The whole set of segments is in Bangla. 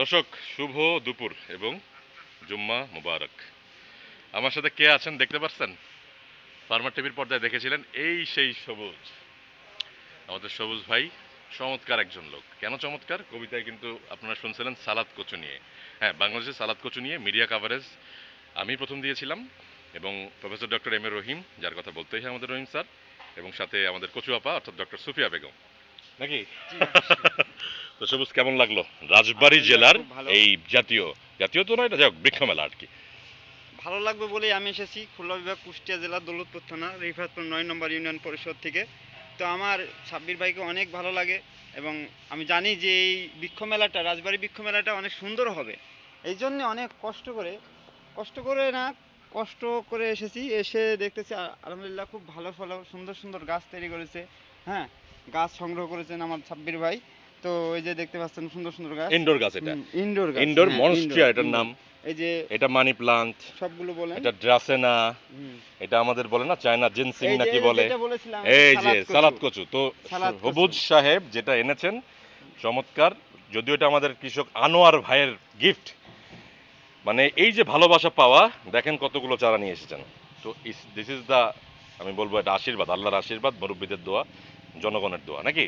দর্শক, শুভ দুপুর এবং জুম্মা মুবারক। আমার সাথে কে আছেন দেখতে পাচ্ছেন? ফার্মার টিভির পর্দায় দেখেছিলেন এই সেই সবুজ। আমাদের সবুজ ভাই চমৎকার একজন লোক। কেন চমৎকার? কবিতায় কিন্তু আপনারা শুনছিলেন সালাদ কচু নিয়ে। হ্যাঁ বাংলাদেশের সালাদ কচু নিয়ে মিডিয়া কাভারেজ আমি প্রথম দিয়েছিলাম এবং professor doctor M A Rahim, যার কথা বলতেই হয় আমাদের রহিম স্যার, এবং সাথে আমাদের কচু আপা অর্থাৎ ডক্টর সুফিয়া বেগম। নাকি? তো সবুজ কেমন লাগল? রাজবাড়ী জেলার। এই জাতীয় জাতীয় তো নয় যাই হোক বৃক্ষ মেলা আর কি। ভালো লাগবে বলেই আমি এসেছি খুলনা বিভাগ কুষ্টিয়া জেলা দৌলতপুর থানা রিফাতপুর নয় নম্বর ইউনিয়ন পরিষদ থেকে। তো আমার সাব্বির ভাইকে অনেক ভালো লাগে এবং আমি জানি যে এই বৃক্ষ মেলাটা রাজবাড়ি বৃক্ষ মেলাটা অনেক সুন্দর হবে। এই জন্য অনেক কষ্ট করে কষ্ট করে না কষ্ট করে এসেছি। এসে দেখতেছি আলহামদুলিল্লাহ খুব ভালো ভালো সুন্দর সুন্দর গাছ তৈরি করেছে। হ্যাঁ গাছ সংগ্রহ করেছেন আমার সাব্বির ভাই। তো এই যে দেখতে পাচ্ছেন সুন্দর সুন্দর গাছ। ইনডোর গাছ এটা। ইনডোর গাছ ইনডোর হ্যাঁ, মনস্ট্রিয়া এটার নাম। এই যে এটা মানি প্লান্ট। সবগুলো বলেন। এটা ড্রাসেনা। এটা আমাদের বলে না চায়না জিনসিং নাকি বলে। যেটা এই যে সালাদ কচু। তো সাহেব যেটা এনেছেন চমৎকার। যদিও এটা আমাদের কৃষক আনোয়ার ভাইয়ের গিফট মানে এই যে ভালোবাসা পাওয়া দেখেন কতগুলো চারা নিয়ে এসেছেন। তো দিস ইজ দা আমি বলব এটা আশীর্বাদ আল্লাহর আশীর্বাদ মুরব্বীদের দোয়া। জনগণের দোয়া নাকি।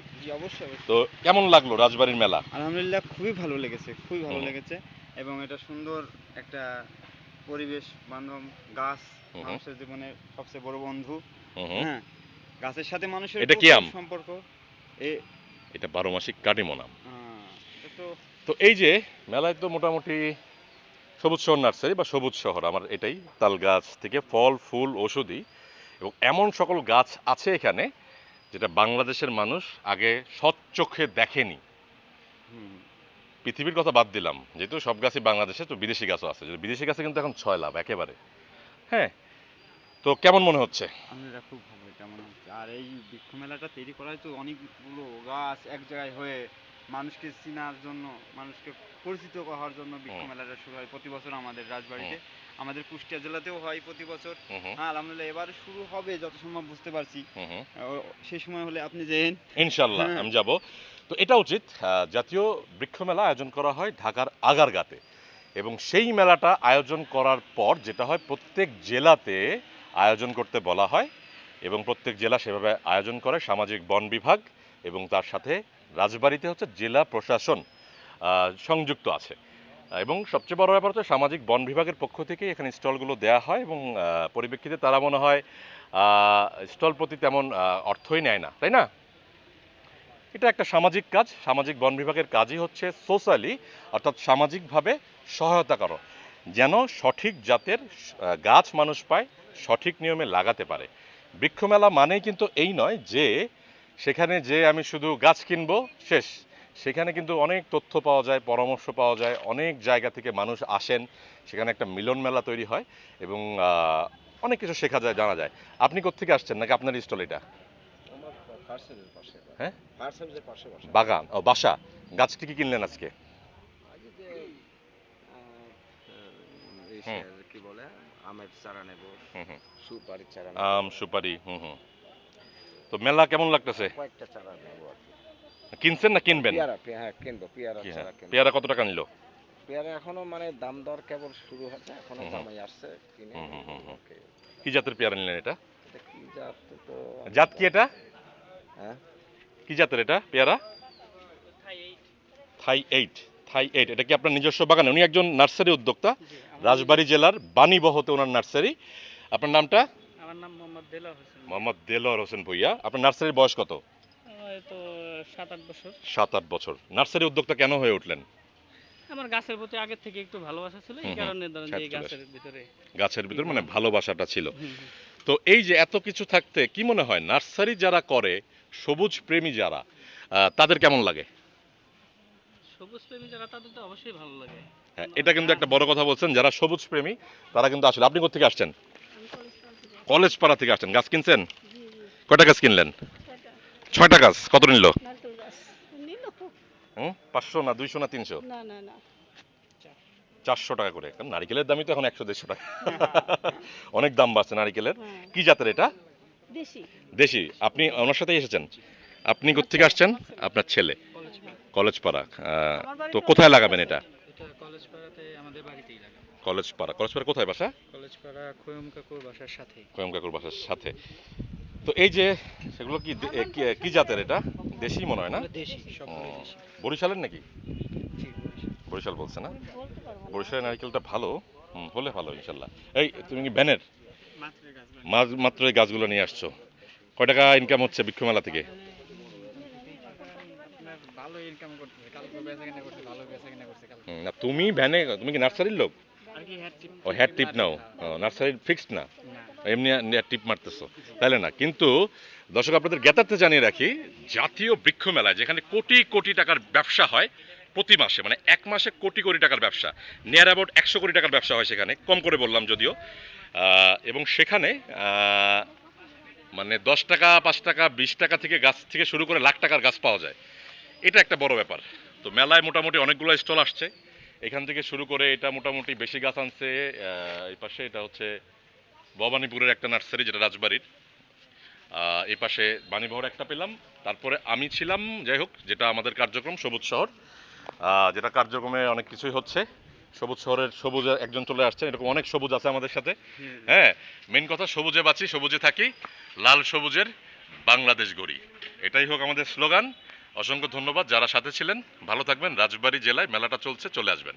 তো কেমন লাগল রাজবাড়ির মেলা? আলহামদুলিল্লাহ খুবই ভালো লেগেছে খুবই ভালো লেগেছে এবং এটা সুন্দর একটা পরিবেশ বান্ধব গাছ মানুষের জীবনের সবচেয়ে বড় বন্ধু। হ্যাঁ গাছের সাথে মানুষের এটা কি আম? সম্পর্ক। এটা বারো মাসিক কাটিমোনা তো তো এই যে মেলায় তো মোটামুটি সবুজ শহর নার্সারি বা সবুজ শহর আমার এটাই তাল গাছ থেকে ফল ফুল ওষুধি এবং এমন সকল গাছ আছে এখানে যেটা বাংলাদেশের মানুষ আগে সচ্চোখে দেখেনি। পৃথিবীর কথা বাদ দিলাম, যেহেতু সব গাছই বাংলাদেশে, তো বিদেশি গাছও আছে। বিদেশি গাছে কিন্তু এখন ছয় লাভ, একেবারে। হ্যাঁ তো কেমন মনে হচ্ছে? খুব ভালো, কেমন হচ্ছে? আর এই বৃক্ষ মেলাটা তৈরি করা তো অনেকগুলো গাছ এক জায়গায় হয়ে মানুষকে চেনার জন্য মানুষকে পরিচিত হওয়ার জন্য বৃক্ষ মেলাটা শুরু হয় প্রতি বছর আমাদের রাজবাড়িতে। আমাদের কুষ্টিয়া জেলাতেও হয় প্রতি বছর। হ্যাঁ আলহামদুলিল্লাহ এবার শুরু হবে যত সম্ভব বুঝতে পারছি। সেই সময় হলে আপনি যেন ইনশাল্লাহ হ্যাঁ। আমি যাব। তো এটা উচিত জাতীয় বৃক্ষ মেলা আয়োজন করা হয় ঢাকার আগারগাতে। এবং সেই মেলাটা আয়োজন করার পর যেটা হয় প্রত্যেক জেলাতে আয়োজন করতে বলা হয়। এবং প্রত্যেক জেলা সেভাবে আয়োজন করে সামাজিক বন বিভাগ এবং তার সাথে রাজবাড়িতে হচ্ছে জেলা প্রশাসন সংযুক্ত আছে। এবং সবচেয়ে বড় ব্যাপার হচ্ছে সামাজিক বন বিভাগের পক্ষ থেকে এখানে স্টলগুলো দেওয়া হয় এবং পরিপ্রেক্ষিতে তারা মনে হয় স্টল প্রতি তেমন অর্থই নেয় না, তাই না? এটা একটা সামাজিক কাজ, সামাজিক বন বিভাগের কাজই হচ্ছে সোশ্যালি, অর্থাৎ সামাজিকভাবে সহায়তা করো, যেন সঠিক জাতের গাছ মানুষ পায়, সঠিক নিয়মে লাগাতে পারে। বৃক্ষমেলা মানেই কিন্তু এই নয় যে সেখানে যে আমি শুধু গাছ কিনবো শেষ। সেখানে কিন্তু অনেক তথ্য পাওয়া যায় পরামর্শ পাওয়া যায় অনেক জায়গা থেকে মানুষ আসেন। সেখানে একটা মিলন মেলা তৈরি হয় এবং অনেক কিছু শেখা যায় জানা যায়। আপনি কোত্থেকে আসছেন নাকি আপনার স্টল এটা? পাশে হ্যাঁ? বাগান। ও বাসা। গাছটি কি কিনলেন আজকে? কি বলে আমের চারা নেব হুম হুম। চারা আম সুপারি হুম হুম। তো মেলা কেমন লাগতেছে? কয়েকটা চারা নেব আর কি। কিনছেন না কিনবেন? পেয়ারা পে- হ্যাঁ কিনবো পেয়ারা কি চারা কিনবো। পেয়ারা কত টাকা নিল? পেয়ারা এখনও মানে দাম দর কেবল শুরু হচ্ছে এখনও হুম হুম। জামাই আসছে কিনে হুম হুম হুম হুম। ওকে। কি জাতের পেয়ারা নিলেন এটা? এটা কি জাত তো? আমি জাত কি এটা? হ্যাঁ? কি জাতের এটা পেয়ারা? থাই এইট। থাই এইট এটা কি আপনার নিজস্ব বাগানে? উনি একজন নার্সারি উদ্যোক্তা রাজবাড়ী জেলার বাণীবহতে ওনার নার্সারি। আপনার নামটা? আমার নাম মোহাম্মদ দেলা হোসেন মোহাম্মদ দেলোয়ার হোসেন ভুইয়া। আপনার নার্সারির বয়স কত? তো সাত আট বছর। সাত আট বছর। নার্সারি উদ্যোক্তা কেন হয়ে উঠলেন? আমার গাছের প্রতি আগে থেকে একটু ভালোবাসা ছিল এই কারণে ধরেন যে গাছের ভিতরে গাছের ভিতর মানে ভালোবাসাটা ছিল। তো এই যে এত কিছু থাকতে কি মনে হয়? নার্সারি যারা করে সবুজ প্রেমী যারা তাদের কেমন লাগে? সবুজ প্রেমী যারা তাদের তো অবশ্যই ভালো লাগে। হ্যাঁ, এটা কিন্তু একটা বড় কথা বলছেন যারা সবুজ প্রেমী তারা কিন্তু আসলে আপনি কোথেকে আসছেন? কলেজ পাড়া থেকে আসছেন। গাছ কিনছেন? কয়টা গাছ কিনলেন? ছয়টা গাছ। কত নিল? পাঁচশো না দুইশো না তিনশো? না না না চারশো টাকা করে। কারণ নারিকেলের দামই তো এখন একশো দেড়শো টাকা। অনেক দাম বাড়ছে নারিকেলের। হ্যাঁ। কি জাতের এটা? দেশি। দেশি। আপনি ওনার সাথে এসেছেন? আপনি কোথেকে আসছেন? আপনার ছেলে। কলেজ পাড়া। তো কোথায় লাগাবেন এটা? কলেজ পাড়াতে আমাদের বাড়িতেই লাগা কলেজ পাড়া কলেজ পাড়া কোথায় বাসা? কলেজ পাড়া কাকুর বাসার কয়ম কাকুর বাসার সাথে। তো এই যে সেগুলো কি কি- জাতের এটা? দেশি মনে হয় না? দেশি বরিশালের নাকি? বরিশাল। বরিশাল বলছে না। বরিশালের নারকেলটা ভালো। হলে ভালো ইনশাল্লাহ। এই তুমি কি ব্যানের? মাত্র মাত্র এই গাছগুলো নিয়ে আসছো। কয় টাকা ইনকাম হচ্ছে বৃক্ষ মেলা থেকে? আপনার ভালো ইনকাম করতে কালকে বেচা কিনা করতে ভালো বেচা কিনা করতে কালকে। হুম, না তুমি ভ্যানে তুমি কি নার্সারির লোক? ও হ্যাড টিপ নাও নার্সারির ফিক্সড না। এমনি টিপ মারতেছো। তাইলে না কিন্তু দর্শক আপনাদের জ্ঞাতার্থে জানিয়ে রাখি জাতীয় বৃক্ষ মেলায় যেখানে কোটি কোটি টাকার ব্যবসা হয় প্রতি মাসে মানে এক মাসে কোটি কোটি টাকার ব্যবসা নিয়ার অ্যাবাউট একশো কোটি টাকার ব্যবসা হয় সেখানে কম করে বললাম যদিও। আহ, এবং সেখানে আহ, মানে দশ টাকা পাঁচ টাকা বিশ টাকা থেকে গাছ থেকে শুরু করে লাখ টাকার গাছ পাওয়া যায়। এটা একটা বড় ব্যাপার। তো মেলায় মোটামুটি অনেকগুলো স্টল আসছে। এখান থেকে শুরু করে এটা মোটামুটি বেশি গাছ আনছে এই পাশে এটা হচ্ছে ভবানীপুরের একটা নার্সারি যেটা রাজবাড়ির। এই পাশে বাণীবহর একটা পেলাম। তারপরে আমি ছিলাম, যাই হোক, যেটা আমাদের কার্যক্রম, সবুজ শহর। যেটা কার্যক্রমে অনেক কিছুই হচ্ছে। সবুজ শহরের সবুজ একজন চলে আসছে এরকম অনেক সবুজ আছে আমাদের সাথে। হ্যাঁ মেন কথা সবুজে বাঁচি, সবুজে থাকি। লাল সবুজের বাংলাদেশ গড়ি। এটাই হোক আমাদের স্লোগান। অসংখ্য ধন্যবাদ। যারা সাথে ছিলেন ভালো থাকবেন। রাজবাড়ী জেলায় মেলাটা চলছে চলে আসবেন।